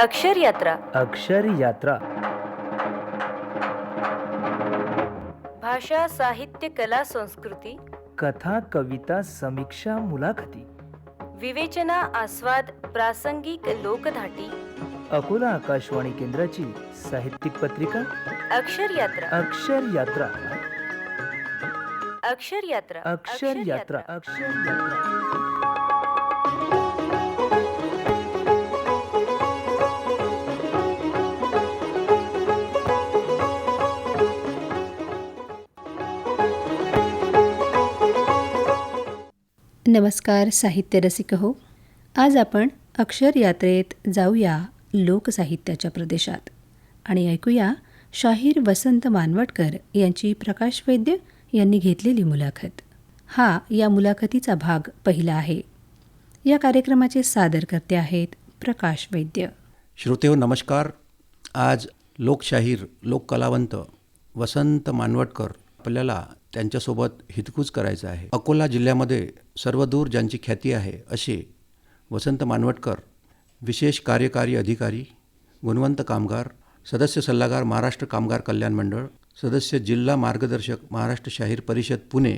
अक्षर यात्रा. अक्षर यात्रा. भाषा साहित्य कला संस्कृती. कथा कविता समीक्षा मुलाखती. विवेचना आस्वाद प्रासंगिक लोकधाटी. अकोला आकाशवाणी केंद्राची साहित्यिक पत्रिका. अक्षर यात्रा. अक्षर यात्रा. अक्षर यात्रा. अक्षर यात्रा. अक्षर यात्रा. नमस्कार साहित्य रसिक हो. आज आपण अक्षर यात्रेत जाऊया लोकसाहित्याच्या प्रदेशात. आणि ऐकूया शाहीर वसंत मानवटकर यांची प्रकाश वैद्य यांनी घेतलेली मुलाखत. हा या मुलाखतीचा भाग पहिला आहे. या कार्यक्रमाचे सादरकर्ते आहेत प्रकाश वैद्य. श्रोतेहो नमस्कार. आज लोकशाहीर लोककलावंत वसंत मानवटकर आपल्याला त्यांच्यासोबत हितकूज करायचं आहे. अकोला जिल्ह्यामध्ये सर्वदूर ज्यांची ख्याती आहे असे वसंत मानवटकर विशेष कार्यकारी अधिकारी गुणवंत कामगार सदस्य सल्लागार महाराष्ट्र कामगार कल्याण मंडळ सदस्य जिल्हा मार्गदर्शक महाराष्ट्र शाहीर परिषद पुणे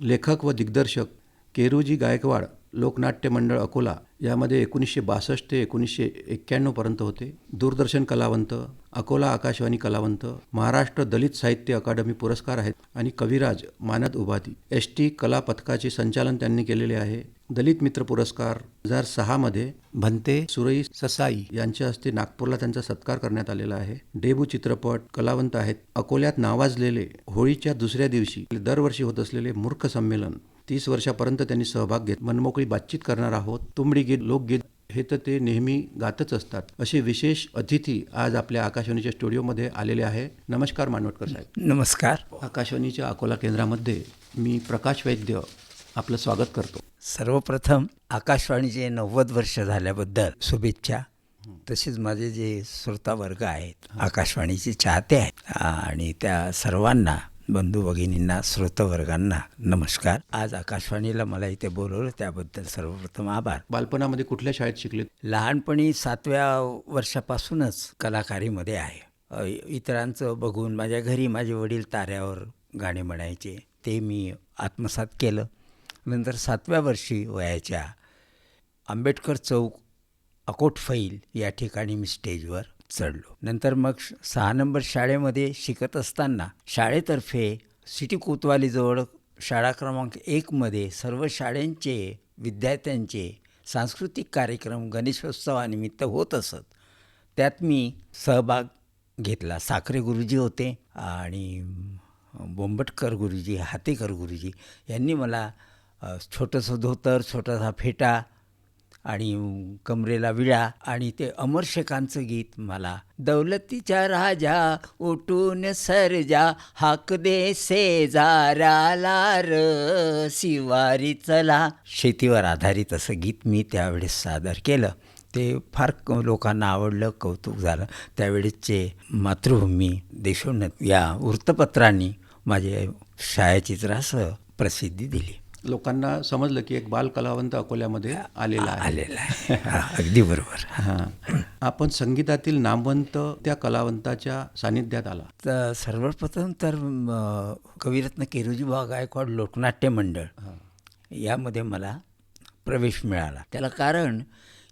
लेखक व दिग्दर्शक केरूजी गायकवाड लोकनाट्य मंडळ अकोला यामध्ये एकोणीसशे बासष्ट ते एकोणीसशे एक्क्याण्णवपर्यंत होते. दूरदर्शन कलावंत अकोला आकाशवाणी कलावंत महाराष्ट्र दलित साहित्य अकादमी पुरस्कार आहेत आणि कविराज मानद उभाती एस टी कला पथकाचे संचालन त्यांनी केलेले आहे. दलित मित्र पुरस्कार दोन हजार सहामध्ये भंते सुरई ससाई यांच्या हस्ते नागपूरला त्यांचा सत्कार करण्यात आलेला आहे. डेबू चित्रपट कलावंत आहेत. अकोल्यात नावाजलेले होळीच्या दुसऱ्या दिवशी दरवर्षी होत असलेले मूर्ख संमेलन तीस वर्षापर्यंत त्यांनी सहभाग घेत मनमोकळी बातचीत करणार आहोत. तुंबडी गीत लोकगीत हे तर ते नेहमी गातच असतात. असे विशेष अतिथी आज आपल्या आकाशवाणीच्या स्टुडिओमध्ये आलेले आहे. नमस्कार मानवटकर साहेब. नमस्कार. आकाशवाणीच्या अकोला केंद्रामध्ये मी प्रकाश वैद्य आपलं स्वागत करतो. सर्वप्रथम आकाशवाणीचे नव्वद वर्ष झाल्याबद्दल शुभेच्छा. तसेच माझे जे श्रोतावर्ग आहेत आकाशवाणीचे चाहते आहेत आणि त्या सर्वांना बंधू भगिनींना श्रोतवर्गांना नमस्कार. आज आकाशवाणीला मला इथे बोलवलं त्याबद्दल सर्वप्रथम आभार. बालपणामध्ये कुठल्या शाळेत शिकले? लहानपणी सातव्या वर्षापासूनच कलाकारीमध्ये आहे. इतरांचं बघून माझ्या घरी माझे वडील ताऱ्यावर गाणे म्हणायचे. ते मी आत्मसात केलं. नंतर सातव्या वर्षी वयाच्या आंबेडकर चौक अकोट फैल या ठिकाणी मी स्टेजवर चढलो. नंतर मग श- सहा नंबर शाळेमध्ये शिकत असताना शाळेतर्फे सिटी कोतवालीजवळ शाळा क्रमांक एकमध्ये सर्व शाळेंचे विद्यार्थ्यांचे सांस्कृतिक कार्यक्रम गणेशोत्सवानिमित्त होत असत. त्यात मी सहभाग घेतला. साखरे गुरुजी होते आणि बोंबटकर गुरुजी हातेकर गुरुजी यांनी मला छोटंसं धोतर छोटासा फेटा आणि कमरेला विळा आणि ते अमर शेखांचं गीत मला. दौलतीच्या राजा उठून सरजा हाक दे सेजाराला र शिवारी चला. शेतीवर आधारित असं गीत मी त्यावेळेस सादर केलं. ते फार लोकांना आवडलं कौतुक झालं. त्यावेळेसचे मातृभूमी देशोन्नत या वृत्तपत्रांनी माझे छायाचित्रासह प्रसिद्धी दिली. लोकांना समजलं की एक बाल कलावंत अकोल्यामध्ये आलेला आहे. आलेलं आहे. हा, अगदी बरोबर. हां. आपण संगीतातील नामवंत त्या कलावंताच्या सानिध्यात आला. तर सर्वप्रथम तर कविरत्न केरुजीबा गायकवाड लोकनाट्य मंडळ यामध्ये मला प्रवेश मिळाला. त्याला कारण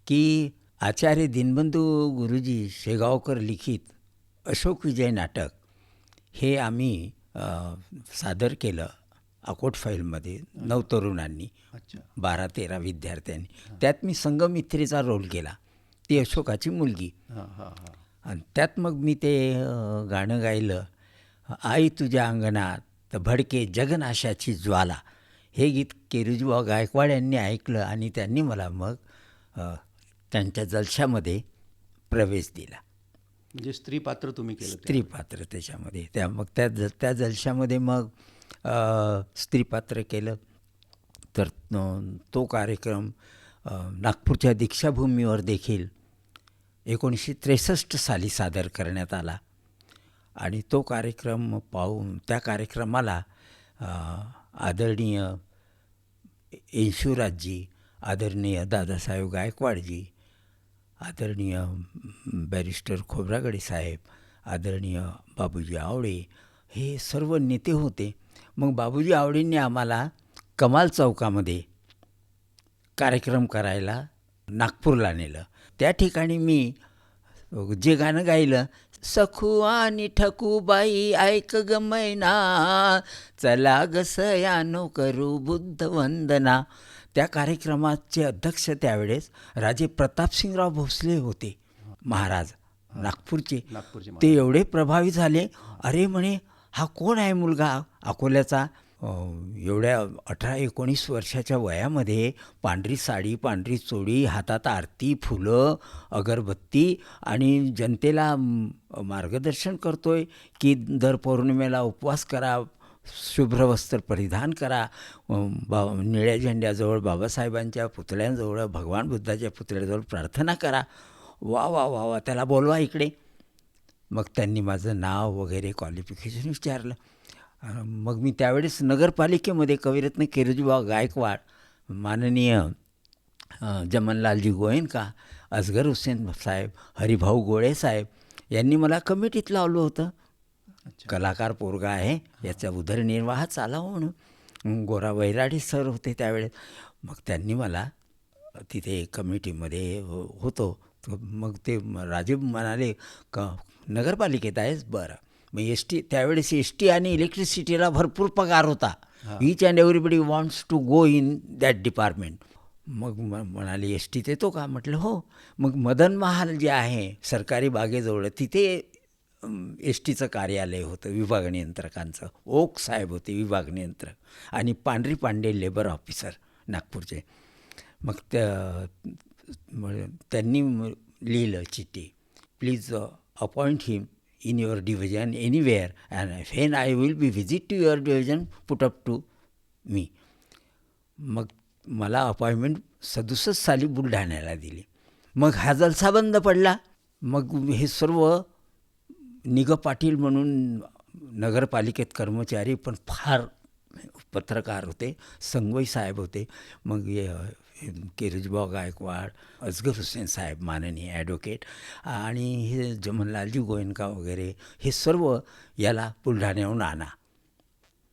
की आचार्य दिनबंधू गुरुजी शेगावकर लिखित अशोक विजय नाटक हे आम्ही सादर केलं. अकोट फाईलमध्ये नऊ तरुणांनी बारा तेरा विद्यार्थ्यांनी. त्यात मी संगमित्रीचा रोल केला. ती अशोकाची मुलगी. आणि त्यात मग मी ते गाणं गायलं. आई तुझ्या अंगणात भडके जगनाशाची ज्वाला. हे गीत केरुजीबा गायकवाड यांनी ऐकलं आणि त्यांनी मला मग त्यांच्या जलशामध्ये प्रवेश दिला. म्हणजे स्त्री पात्र तुम्ही केलं ते. स्त्री पात्र त्याच्यामध्ये. त्या मग त्या ज त्या जलशामध्ये मग स्त्रीपात्र केलं. तर तो कार्यक्रम नागपूरच्या दीक्षाभूमीवर देखील एकोणीसशे त्रेसष्ट साली सादर करण्यात आला. आणि तो कार्यक्रम पाहून त्या कार्यक्रमाला आदरणीय येशूराजजी आदरणीय दादासाहेब गायकवाडजी आदरणीय बॅरिस्टर खोब्रागडे साहेब आदरणीय बाबूजी आवळे हे सर्व नेते होते. मग बाबूजी आवडेंनी आम्हाला कमाल चौकामध्ये कार्यक्रम करायला नागपूरला नेलं. त्या ठिकाणी मी जे गाणं गायलं सखू आणि ठकूबाई ऐक ग मैना चला ग सयानो करू बुद्ध वंदना त्या कार्यक्रमाचे अध्यक्ष त्यावेळेस राजे प्रतापसिंगराव भोसले होते महाराज नागपूरचे. नागपूरचे ते एवढे प्रभावित झाले. अरे म्हणे हा कोण आहे मुलगा? अकोल्याचा? एवढ्या अठरा एकोणीस वर्षाच्या वयामध्ये पांढरी साडी पांढरी चोळी हातात आरती फुलं अगरबत्ती आणि जनतेला मार्गदर्शन करतोय की दर पौर्णिमेला उपवास करा शुभ्र वस्त्र परिधान करा. बा निळ्या झेंड्याजवळ बाबासाहेबांच्या पुतळ्यांजवळ भगवान बुद्धाच्या पुतळ्याजवळ प्रार्थना करा. वा वा वा वा त्याला बोलवा इकडे. मग त्यांनी माझं नाव वगैरे क्वालिफिकेशन विचारलं. मग मी त्यावेळेस नगरपालिकेमध्ये कविरत्न किरजबा गायकवाड माननीय जमनलालजी गोयनका असगर हुसेन साहेब हरिभाऊ गोळे साहेब यांनी मला कमिटीत लावलं होतं. कलाकार पोरगा आहे याचा उदरनिर्वाह चालावा म्हणून. गोरा वैराडी सर होते त्यावेळेस. मग त्यांनी मला तिथे कमिटीमध्ये हो- होतो. मग ते राजीव म्हणाले क नगरपालिकेत आहेस? बरं. मग एस टी त्यावेळेस एस टी आणि इलेक्ट्रिसिटीला भरपूर पगार होता. Each and everybody wants to go in that department मग म म्हणाले एस टीत येतो का? म्हटलं हो. मग मदन महाल जे आहे सरकारी बागेजवळ तिथे एस टीचं कार्यालय होतं विभाग नियंत्रकांचं. ओक साहेब होते विभाग नियंत्रक. आणि पांढरी पांडे लेबर ऑफिसर नागपूरचे. मग त्या म्हणजे त्यांनी लिहिलं चिठ्ठी. Please appoint him in your division anywhere and then I will be visit to your division put up to me मग मला अपॉइंटमेंट सदुसष्ट साली बुलढाण्याला दिली. मग हा जलसा बंद पडला. मग हे सर्व निग पाटील म्हणून नगरपालिकेत कर्मचारी पण फार पत्रकार होते संगवई साहेब होते. मग किरजबाव गायकवाड असगर हुसेन साहेब माननीय ॲडव्होकेट आणि हे जमनलालजी गोयनका वगैरे हे सर्व याला बुलढाण्याहून आणा.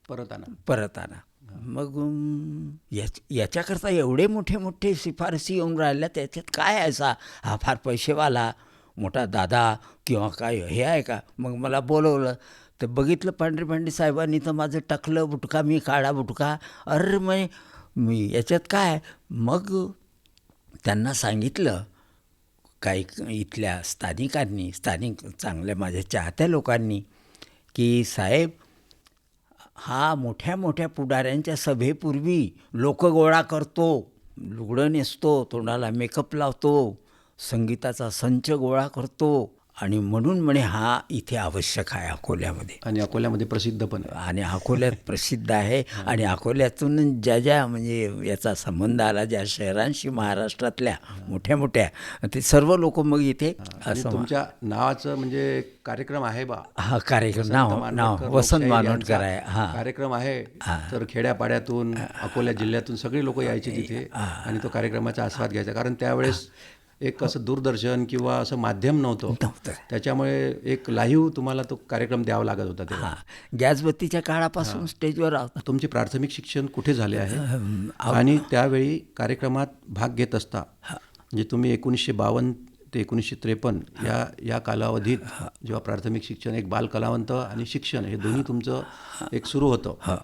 परत आणा. परत आणा. मग याच याच्याकरता एवढे मोठे मोठे शिफारसी येऊन राहिल्या त्याच्यात काय आहे असा हा फार पैसेवाला मोठा दादा किंवा काय हे आहे का? मग मला बोलवलं. तर बघितलं पांढरे पांडे साहेबांनी तर माझं टाकलं बुटका मी काढा बुटका. अरे म्हणे मी याच्यात काय मग त्यांना सांगितलं काही इथल्या स्थानिकांनी स्थानिक चांगल्या माझ्या चाहत्या लोकांनी की साहेब हा मोठ्या मोठ्या पुढाऱ्यांच्या सभेपूर्वी लोक गोळा करतो लुगडं नेसतो तोंडाला मेकअप लावतो संगीताचा संच गोळा करतो आणि म्हणून म्हणे हा इथे आवश्यक आहे अकोल्यामध्ये. आणि अकोल्यामध्ये प्रसिद्ध पण आणि अकोल्यात प्रसिद्ध आहे. आणि अकोल्यातून ज्या ज्या म्हणजे याचा संबंध आला ज्या शहरांशी महाराष्ट्रातल्या मोठ्या मोठ्या ते सर्व लोक मग इथे असं तुमच्या नावाचं म्हणजे कार्यक्रम आहे बा. हा कार्यक्रम. नाव नाव वसंत मानवटकर यांचा आहे. हा. कार्यक्रम आहे. तर खेड्यापाड्यातून अकोला जिल्ह्यातून सगळे लोक यायचे तिथे. आणि तो कार्यक्रमाचा आस्वाद घ्यायचा. कारण त्यावेळेस एक असं दूरदर्शन किंवा असं माध्यम नव्हतं. नव्हतं. त्याच्यामुळे एक लाईव्ह तुम्हाला तो कार्यक्रम द्यावा लागत होता तेव्हा. हा. गॅसबत्तीच्या काळापासून स्टेजवर तुमचे प्राथमिक शिक्षण कुठे झाले आहे? आणि त्यावेळी कार्यक्रमात भाग घेत असता म्हणजे तुम्ही एकोणीसशे बावन्न ते एकोणीसशे त्रेपन्न या या कालावधीत जेव्हा प्राथमिक शिक्षण एक बालकलावंत आणि शिक्षण हे दोन्ही तुमचं एक सुरू होतं.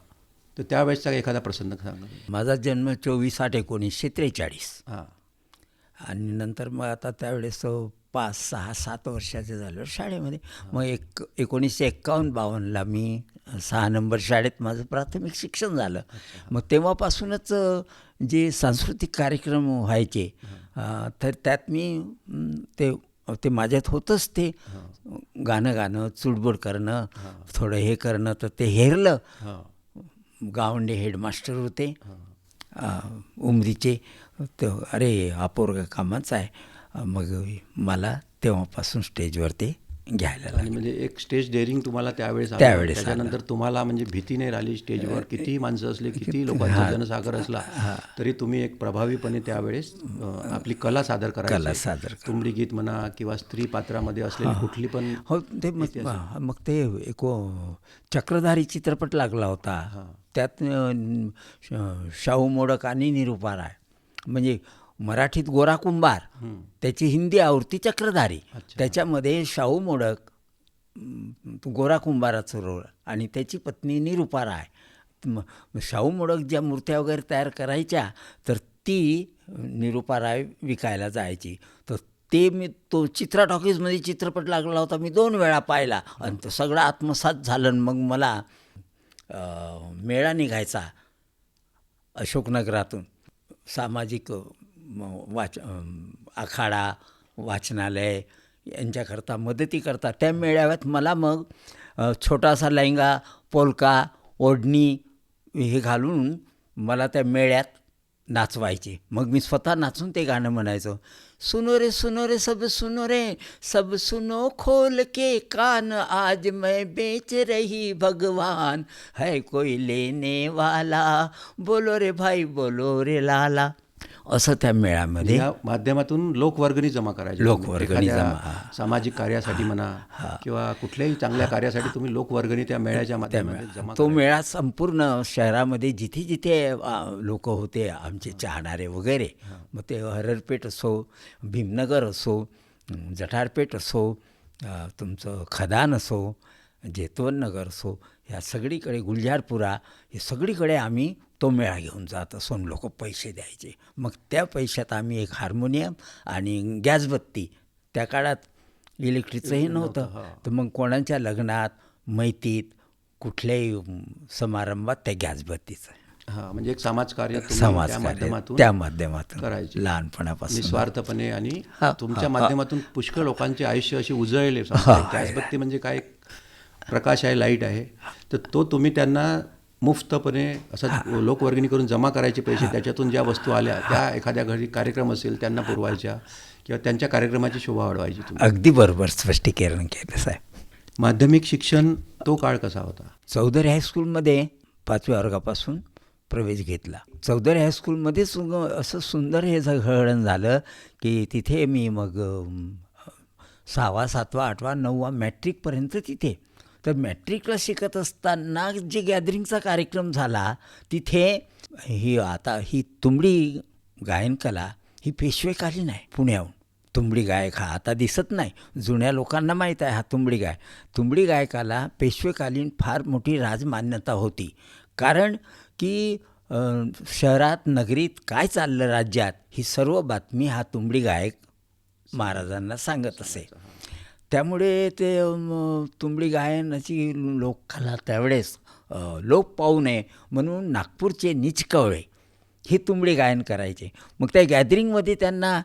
तर त्यावेळेसचा एखादा प्रसंग सांगा. माझा जन्म चोवीस आठ एकोणीसशे त्रेचाळीस. हां. आणि नंतर मग आता त्यावेळेस पाच सहा सात वर्षाचे झालं शाळेमध्ये. मग एक एकोणीसशे एक्कावन्न बावन्नला मी सहा नंबर शाळेत माझं प्राथमिक शिक्षण झालं. मग तेव्हापासूनच जे सांस्कृतिक कार्यक्रम व्हायचे तर त्यात मी ते ते माझ्यात होतंच ते. गाणं गाणं चुडबुड करणं थोडं हे करणं तर ते हेरलं. गावंडे हेडमास्टर होते. उमरीचे. तर अरे हा पोरगा कामाचा आहे. मग मला तेव्हापासून स्टेजवर ते घ्यायला लागले. म्हणजे एक स्टेज डेअरिंग तुम्हाला त्यावेळेस. त्यावेळेस आलं. त्याच्यानंतर तुम्हाला म्हणजे भीती नाही राहिली स्टेजवर? कितीही माणसं असली किती लोकांचा जनसागर असला तरी तुम्ही एक प्रभावीपणे त्यावेळेस आपली कला सादर कला करायची सादर करा. तुमडी गीत म्हणा किंवा स्त्री पात्रामध्ये असलेली कुठली पण हो ते मग मग ते एक चक्रधारी चित्रपट लागला होता. त्यात शाहू मोडक आणि निरुपा राय. म्हणजे मराठीत गोरा कुंभार त्याची हिंदी आवृत्ती चक्रधारी. त्याच्यामध्ये शाहू मोडक गोरा कुंभाराचं रोल आणि त्याची पत्नी निरुपा राय. शाहू मोडक ज्या मूर्त्या वगैरे तयार करायच्या तर ती निरुपा राय विकायला जायची. तर ते मी तो चित्रा टॉकीजमध्ये चित्रपट लागला होता मी दोन वेळा पाहिला. आणि तो सगळा आत्मसात झालं मग मला मेळा निघायचा अशोकनगरातून. सामाजिक वाच आखाडा वाचनालय यांच्याकरता मदती करता त्या मेळाव्यात मला मग छोटासा लेहंगा पोलका ओढणी हे घालून मला त्या मेळ्यात नाचवायचे. मग मी स्वतः नाचून ते गाणं म्हणायचो. सुनो रे सुनो रे, सब सुनो रे। सब सुनो, खोल के कान, आज मैं बेच रही भगवान। है कोई लेने वाला? बोलो रे भाई, बोलो रे लाला। असं त्या मेळ्यामध्ये या माध्यमातून लोकवर्गणी जमा करायची. लोकवर्गणी जमा, सामाजिक कार्यासाठी म्हणा किंवा कुठल्याही चांगल्या कार्यासाठी तुम्ही लोकवर्गणी त्या मेळ्याच्या माध्यमातून जमा तो मेळा संपूर्ण शहरामध्ये जिथे जिथे लोक होते आमचे चाहणारे वगैरे मग ते हररपेठ असो भीमनगर असो जठारपेठ असो तुमचं खदान असो जेतवननगर असो ह्या सगळीकडे गुलजारपुरा हे सगळीकडे आम्ही तो मेळा घेऊन जात असो आणि लोक पैसे द्यायचे. मग त्या पैशात आम्ही एक हार्मोनियम आणि गॅसबत्ती त्या काळात इलेक्ट्रिकचंही नव्हतं. तर मग कोणाच्या लग्नात मैतीत कुठल्याही समारंभात त्या गॅसबत्तीचं हा म्हणजे एक समाजकार्य समाज माध्यमातून त्या माध्यमातून करायचे. लहानपणापासून. निस्वार्थपणे आणि तुमच्या माध्यमातून पुष्कळ लोकांचे आयुष्य असे उजळले. गॅसबत्ती म्हणजे काय? प्रकाश आहे लाइट आहे. तर तो तुम्ही त्यांना मुफ्तपणे असं लोकवर्गणी करून जमा करायचे पैसे त्याच्यातून ज्या वस्तू आल्या त्या एखाद्या घरी कार्यक्रम असेल त्यांना पुरवायच्या किंवा त्यांच्या कार्यक्रमाची शोभा वाढवायची अगदी बरोबर स्पष्टीकरण केलं साहेब. माध्यमिक शिक्षण तो काळ कसा होता? चौधरी हायस्कूलमध्ये पाचव्या वर्गापासून प्रवेश घेतला. चौधरी हायस्कूलमध्ये सुग असं सुंदर हे घडण झालं की तिथे मी मग सहावा सातवा आठवा नववा मॅट्रिकपर्यंत तिथे तर मॅट्रिकला शिकत असताना जे गॅदरिंगचा कार्यक्रम झाला तिथे ही आता ही तुंबडी गायनकला ही पेशवेकालीन आहे पुण्याहून. तुंबडी गायक हा आता दिसत नाही. जुन्या लोकांना माहीत आहे हा तुंबडी गाय तुंबडी गायकाला पेशवेकालीन फार मोठी राजमान्यता होती. कारण की शहरात नगरीत काय चाललं राज्यात ही सर्व बातमी हा तुंबडी गायक महाराजांना सांगत असे. त्यामुळे ते अम, तुंबडी गायनाची लोकाला त्यावेळेस लोप पाहू नये म्हणून नागपूरचे निचकवळे हे तुंबडी गायन करायचे. मग त्या गॅदरिंगमध्ये त्यांना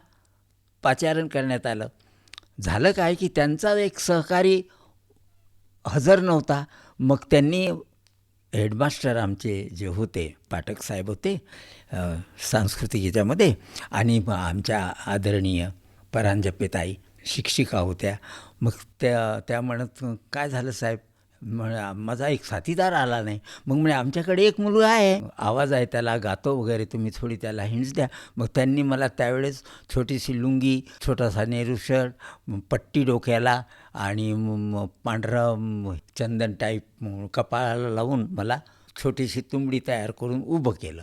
पाचारण करण्यात आलं. झालं काय की त्यांचा एक सहकारी हजर नव्हता. मग त्यांनी हेडमास्टर आमचे जे होते पाठक साहेब होते सांस्कृतिक याच्यामध्ये आणि मग आमच्या आदरणीय परांजपेताई शिक्षिका होत्या. मग त्या त्या म्हणत काय झालं साहेब? म्हणे माझा एक साथीदार आला नाही. मग म्हणे आमच्याकडे एक मुलगा आहे. आवाज आहे त्याला गातो वगैरे तुम्ही थोडी त्याला हिंट्स द्या. मग त्यांनी मला त्यावेळेस छोटीशी लुंगी छोटासा नेहरू शर्ट पट्टी डोक्याला आणि म- पांढरं चंदन टाईप कपाळाला लावून मला छोटीशी तुंबडी तयार करून उभं केलं.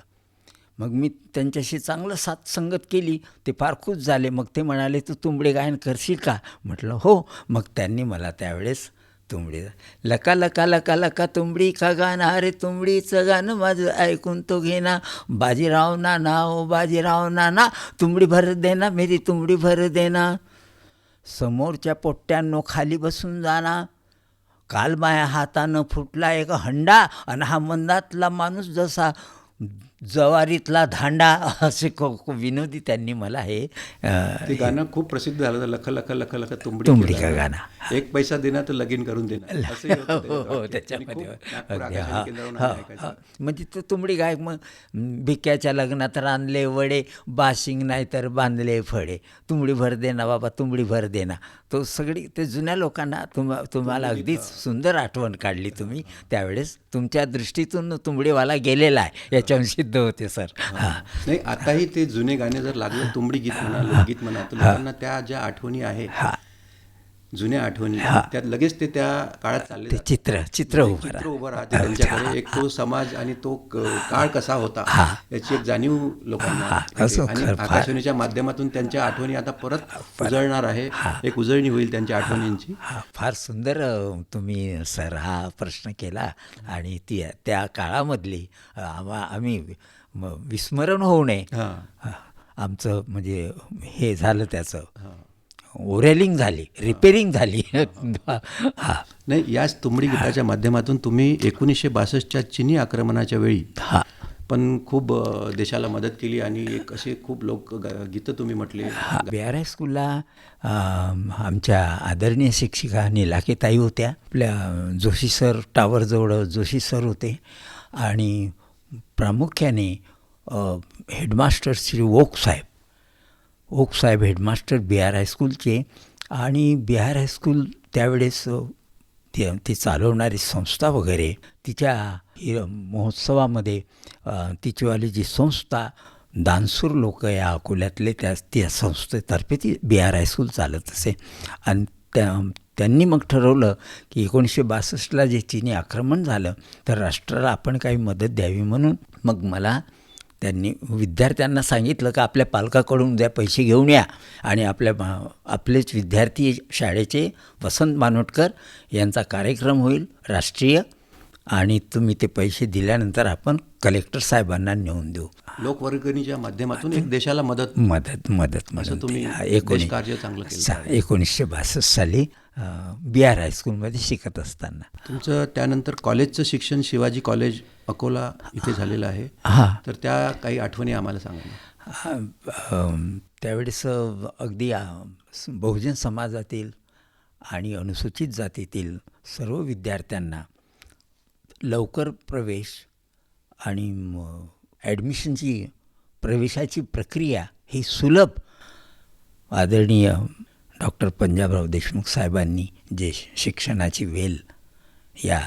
मग मी त्यांच्याशी चांगलं साथ संगत केली. ते फार खुश झाले. मग ते म्हणाले तू तुंबडे गायन करशील का? म्हटलं हो. मग त्यांनी मला त्यावेळेस तुंबडी लका लका लका लका तुंबडी का गाणं? अरे तुंबडीचं गाणं माझं ऐकून तो घेना. बाजीराव ना ना ओ बाजीराव ना ना तुंबडी भर देना मेरी तुंबडी भर देना. समोरच्या पोट्ट्यांनो खाली बसून जाना. काल माया हातानं फुटला एक हंडा आणि हा मंदातला माणूस जसा जवारीतला धांडा असे विनोदी त्यांनी मला हे ते गाणं खूप प्रसिद्ध झालं लख लख लख लख तुंबडी तुंबडी. का गाणं. एक पैसा देणार तर लगीन करून देणार हो हो. त्याच्यामध्ये हा. म्हणजे तो तुंबडी गायक मग भिक्याच्या लग्नात रानले वडे बाशिंग नाही तर बांधले फळे. तुंबडी भर दे ना बाबा तुंबडी भर दे ना. तो सगळी ते जुन्या लोकांना तुम तुम्हाला अगदीच सुंदर आठवण काढली तुम्ही. त्यावेळेस तुमच्या दृष्टीतून तुंबडीवाला गेलेला आहे. याच्याहून सिद्ध होते सर. नाही आताही ते जुने गाणे जर लागले तुंबडी गीत म्हणा लोकगीत म्हणा तर लोकांना त्या ज्या आठवणी आहे जुन्या आठवणी. त्यात लगेच ते त्या काळात चालले. चित्र चित्र उभं चित्र राहतं. उभं राहते त्यांच्याकडे एक तो समाज आणि तो काळ कसा होता याची एक जाणीव लोकांना आणि. आकाशवाणीच्या माध्यमातून त्यांच्या आठवणी आता परत उजळणार आहे. एक उजळणी होईल त्यांच्या आठवणींची. फार सुंदर तुम्ही सर हा प्रश्न केला. आणि ती त्या काळामधली आम्हा आम्ही विस्मरण होऊ नये. आमचं म्हणजे हे झालं त्याचं. ओरेलिंग झाली रिपेरिंग झाली. हा. नाही याच तुंबडी गीताच्या माध्यमातून तुम्ही एकोणीसशे बासष्टच्या चिनी आक्रमणाच्या वेळी हा. पण खूप देशाला मदत केली आणि एक असे खूप लोक ग- गीतं तुम्ही म्हटले. बी आर आय स्कूलला आमच्या आदरणीय शिक्षिका निलाकेताई होत्या. आपल्या जोशी सर टावरजवळ जोशी सर होते. आणि प्रामुख्याने हेडमास्टर श्री ओक साहेब. ओक साहेब हेडमास्टर बी आर हायस्कूलचे आणि बिहार आर हायस्कूल त्यावेळेस ते ती चालवणारी संस्था वगैरे तिच्या महोत्सवामध्ये तिचीवाली जी संस्था दानसूर लोक या अकोल्यातले त्या त्या संस्थेतर्फे ती बी आर हायस्कूल चालत असे. आणि त्या त्यांनी मग ठरवलं की एकोणीसशे बासष्टला जे चीनी आक्रमण झालं तर राष्ट्राला आपण काही मदत द्यावी म्हणून मग मला त्यांनी विद्यार्थ्यांना सांगितलं का आपल्या पालकाकडून उद्या पैसे घेऊन या. आणि आपल्या मा- आपलेच विद्यार्थी शाळेचे वसंत मानोटकर यांचा कार्यक्रम होईल राष्ट्रीय. आणि तुम्ही ते पैसे दिल्यानंतर आपण कलेक्टर साहेबांना नेऊन देऊ. लोकवर्गणीच्या माध्यमातून एक देशाला मदत मदत मदत तुम्ही देशकार्य चांगलं एकोणीसशे बासष्ट साली बी आर हायस्कूलमध्ये शिकत असताना. तुमचं त्यानंतर कॉलेजचं शिक्षण शिवाजी कॉलेज अकोला इथे झालेलं आहे. हां. तर त्या काही आठवणी आम्हाला सांगा त्यावेळेस अगदी बहुजन समाजातील आणि अनुसूचित जातीतील सर्व विद्यार्थ्यांना लवकर प्रवेश आणि ॲडमिशनची प्रवेशाची प्रक्रिया ही सुलभ आदरणीय डॉक्टर पंजाबराव देशमुख साहेबांनी जे शिक्षणाची वेल या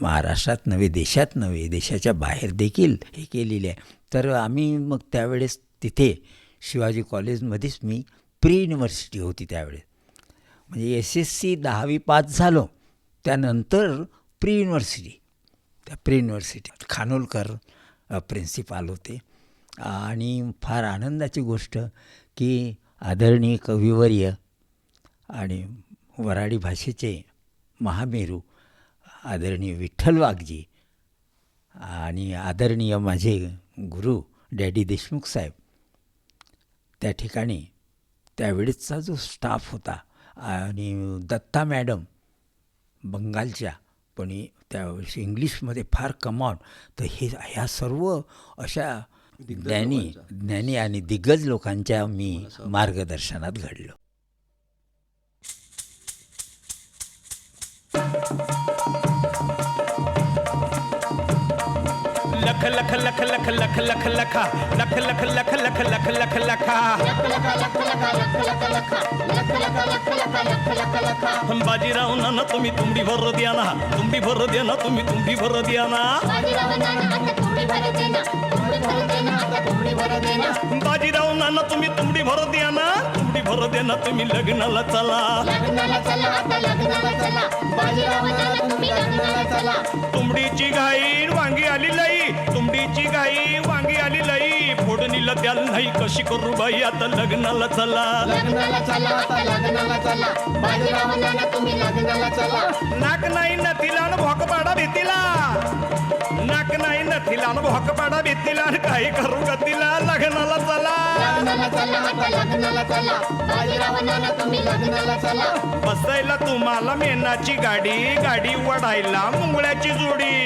महाराष्ट्रात नव्हे देशात नव्हे देशाच्या बाहेर देखील हे केलेली आहे. तर आम्ही मग त्यावेळेस तिथे शिवाजी कॉलेजमध्येच मी प्री युनिव्हर्सिटी होती त्यावेळेस. म्हणजे एस एस सी दहावी पास झालो. त्यानंतर प्री युनिव्हर्सिटी त्या प्री युनिव्हर्सिटी खानोलकर प्रिन्सिपाल होते. आणि फार आनंदाची गोष्ट की आदरणीय कविवर्य आणि वराडी भाषेचे महामेरू आदरणीय विठ्ठल वाघजी आणि आदरणीय माझे गुरु डॅडी देशमुख साहेब. त्या ठिकाणी त्यावेळेसचा जो स्टाफ होता आणि दत्ता मॅडम बंगालच्या पण त्यावेळेस इंग्लिशमध्ये फार कमावून तर हे ह्या सर्व अशा ज्ञानी ज्ञानी आणि दिग्गज लोकांच्या मी मार्गदर्शनात घडलो. लख लख लख लख लख लख लखा लख लख लख लख लख लख लखा बाजीराव ना तुम्ही तुंबडी भर द्या ना तुंबडी भर द्या ना तुम्ही तुंबडी भर द्या ना बाजीराव ना तुम्ही तुंबडी भर द्या ना तुंबडी भर द्या ना तुम्ही लग्नाला चला तुंबडीची घाई वांगी आली लई तुंबडीची घाई वांगी आली लई. फोडणीला द्याल नाही कशी करू बाई आता लग्नाला चला. नाक नाही नथीला न भोक पाडा भीतीला. नाक नाही नथीला न भोक पाडा भीतीला. आणि काही करू गतीला लग्नाला चला. बसायला तुम्हाला मेनाची गाडी. गाडी वडायला मुंगळ्याची जोडी.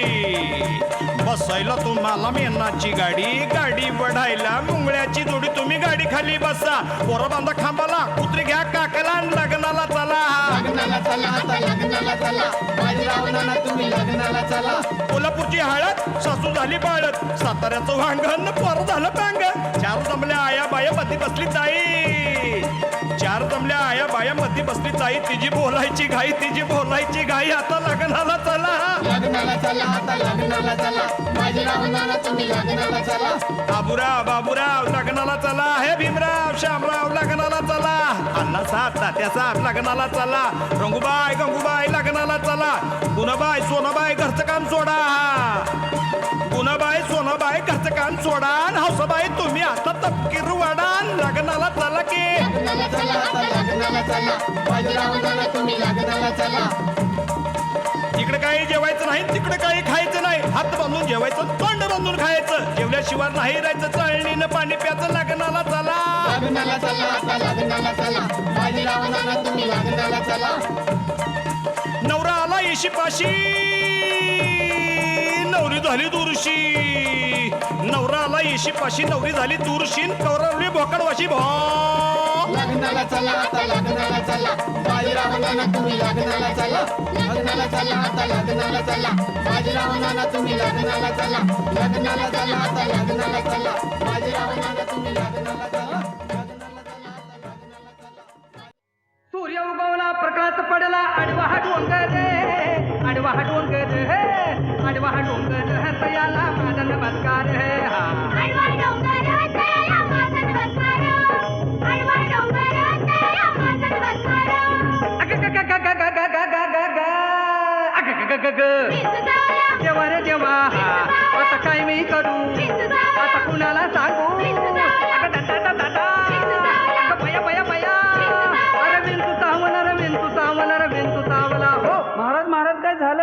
बसायला तुम्हाला मेनाची गाडी गाडी वढायला मुंगळ्याची जोडी तुम्ही गाडी खाली बसा. पोरं बांधा खांबाला कुत्री घ्या काकला लग्नाला चला. लग्नाला चला आता लग्नाला चला. तुम्ही लग्नाला चला. कोल्हापूरची हळद सासू झाली बाळत साताऱ्याचं वांगण पोर झालं पांग चार जमल्या आया बाया मध्ये बसली जाई चार जमल्या बाया मध्ये बसली जाई तिची बोलायची घाई तिची बोलायची घाई. आता लग्नाला चला. लग्नाला चला आता लग्नाला चला. बाजीराव नाना तुम्ही लग्नाला चला. बाबूराव बाबूराव लग्नाला चला. हे भीमराव श्यामराव लग्नाला चला. अण्णासाहेब तात्यासाहेब लग्नाला चला. रंगूबाई गंगूबाई लग्नाला चला. गुणाबाई सोनाबाई घरचं काम सोडा. चला. बाजीराव नाना तुम्ही लग्नाला चला. इकडे काही जेवायचं नाही तिकडे काही खायचं नाही. हात बांधून जेवायचं तोंड बांधून खायचं. जेवल्याशिवाय नाही राहायचं चाळणीनं पाणी प्याचं लग्नाला चला. लग्नाला चला आता लग्नाला चला. बाजीराव नाना तुम्ही लग्नाला चला. नवरा पाशी नवरी झाली दुरशी. नवरा आला येशी पाशी नवरी झाली दुरशीन कौरवली भोकडवाशी भो. लग्नाला चला आता लग्नाला चला. बाजीराव नाना तुम्ही लग्नाला चला. लग्नाला चला आता लग्नाला चला. बाजीराव नाना तुम्ही लग्नाला चला. लग्नाला डोंगरात पडला आडवा हा डोंगर आडवा हा डोंगर रे आडवा हा डोंगर तयाला मादन नमस्कार हे देवा रे देवा आता काय मी करू आता कुणाला सांगू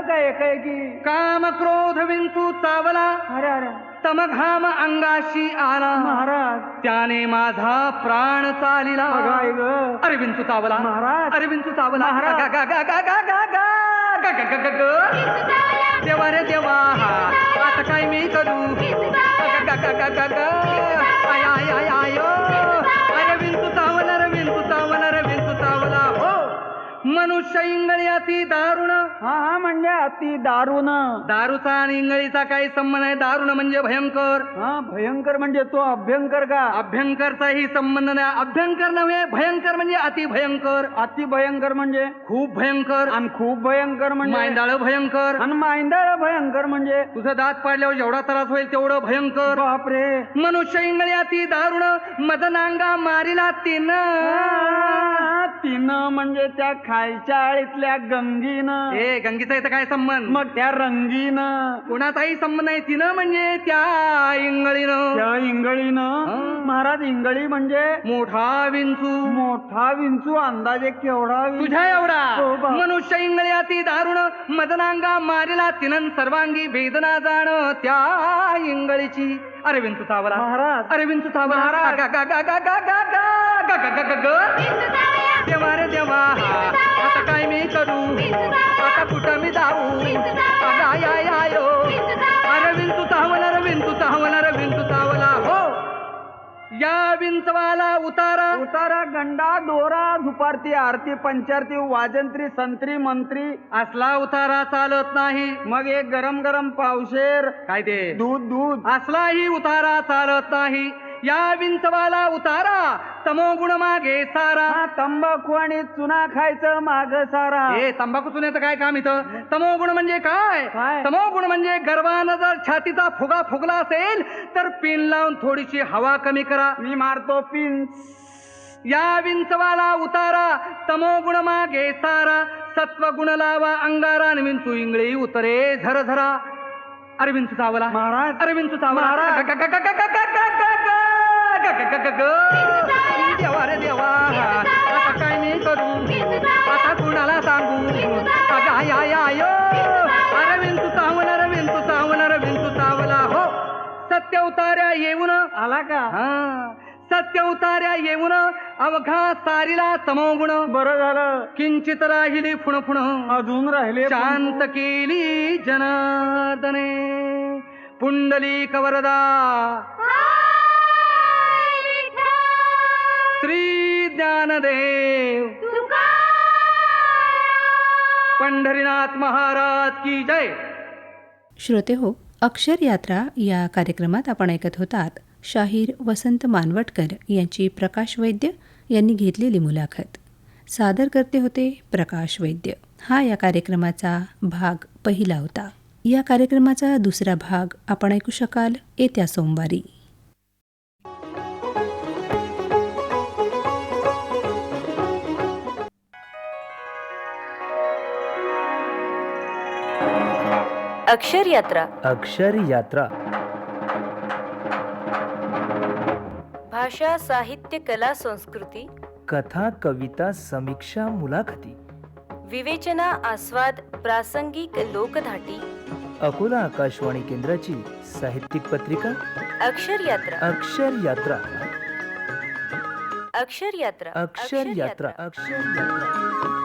झालं काय एकाएकी काम क्रोध विंचू चावला अरे अरे तमघाम अंगाशी आला महाराज त्याने माझा प्राण चालिला ग. अरे विंचू चावला महाराज. अरे विंचू चावला महाराज. गा गा गा गा गा गा गा गा गा गा गा गा. देवा रे देवा आता काय मी करू गा गा गा गा गा गा आय आय आय आयो मनुष्य इंगळी दारुण. हा हा म्हणजे अति दारुण. दारूचा आणि इंगळीचा काही संबंध आहे दारुण म्हणजे भयंकर. हा भयंकर म्हणजे तो अभ्यंकर का? अभ्यंकरचाही संबंध नाही. अभ्यंकर नव्हे भयंकर म्हणजे अति भयंकर. अति भयंकर म्हणजे? खूप भयंकर. आणि खूप भयंकर म्हणजे? मांदाळ भयंकर. आणि मांदळ भयंकर म्हणजे? तुझं दात पाडल्यावर जेवढा त्रास होईल तेवढं भयंकर. बापरे. मनुष्य इंगळी अति दारुण. मदनांगा मारिला तिनं. आ, म्हणजे त्या खालच्या आळीतल्या गंगीनं. ए गंगीचा इथं काय संबंध? मग त्या रंगीनं. कोणाचाही संबंध नाही तिनं म्हणजे त्या इंगळीनं. त्या इंगळीनं. हा. महाराज इंगळी म्हणजे मोठा विंचू. मोठा विंचू अंदाजे केवढा विंचू? तुझ्या एवढा. हो बा. मनुष्य इंगळे अति दारुण मदनांगा मारिला तिनं सर्वांगी वेदना जाण त्या इंगळीची. अरे विंचू चावला महाराज. अरे विंचू चावला महाराज. गा गा गा गा गा गा गा गा गा गा गा गा. देवा रे देवा आता काय मी करू आता कुठं मी जाऊ अगं आय आय आयो अरे विंचू या विंचवाला उतारा. उतारा गंडा दोरा दुपारती आरती पंचारती वाजंत्री संत्री मंत्री. असला उतारा चालत नाही. मग एक गरम गरम पावशेर. काय ते? दूध दूध. असलाही उतारा चालत नाही. या विंचवाला उतारा. तमोगुण मागे सारा. हा तंबाखू आणि चुना खायचं माग सारा. हे तंबाखू चुन्याचं काय काम इथं? तमोगुण म्हणजे काय? काय? तमोगुण म्हणजे गर्वानं जर छातीचा फुगा फुगला असेल तर पिन लावून थोडीशी हवा कमी करा. मी मारतो पिन. या विंचवाला उतारा. तमोगुण मागे सारा. सत्वगुण लावा अंगारा आणि विंचू इंगळी उतरे झर झरा अरे विंचू चावला महाराज. अरे विंचू चावला महाराज. ग- ग- ग- ग- ग- ग- ग- ग- ग- ग- ग- ग- ग- ग. देवा रे देवा. आता काय मी करू? आता कुणाला सांगू? अगं आय आय आयो अरे विंचू चावला रे विंचू चावला रे विंचू चावला हो. सत्य उतार्या येऊन. आला का? हा. सत्य उतार्या येऊन अवघा सारीला तमोगुण. बरं झालं. किंचित राहिली फुण फुण अजून राहिले शांत केली जनार्दने पुंडलिक वरदा श्री ज्ञानदेव। पंढरीनाथ महाराज की जय। श्रोते हो अक्षर यात्रा या कार्यक्रमात आपण ऐकत होतात शाहीर वसंत मानवटकर यांची प्रकाश वैद्य यांनी घेतलेली मुलाखत. सादर करते होते प्रकाश वैद्य. हा या कार्यक्रमाचा भाग पहिला होता. या कार्यक्रमाचा दुसरा भाग आपण ऐकू शकाल येत्या सोमवारी. अक्षर यात्रा. अक्षर यात्रा. भाषा साहित्य कला संस्कृती. कथा कविता समीक्षा मुलाखती. विवेचना आस्वाद प्रासंगिक लोकधाटी. अकोला आकाशवाणी केंद्राची साहित्यिक पत्रिका. अक्षर यात्रा. अक्षर यात्रा. अक्षर यात्रा. अक्षर यात्रा. अक्षर यात्रा.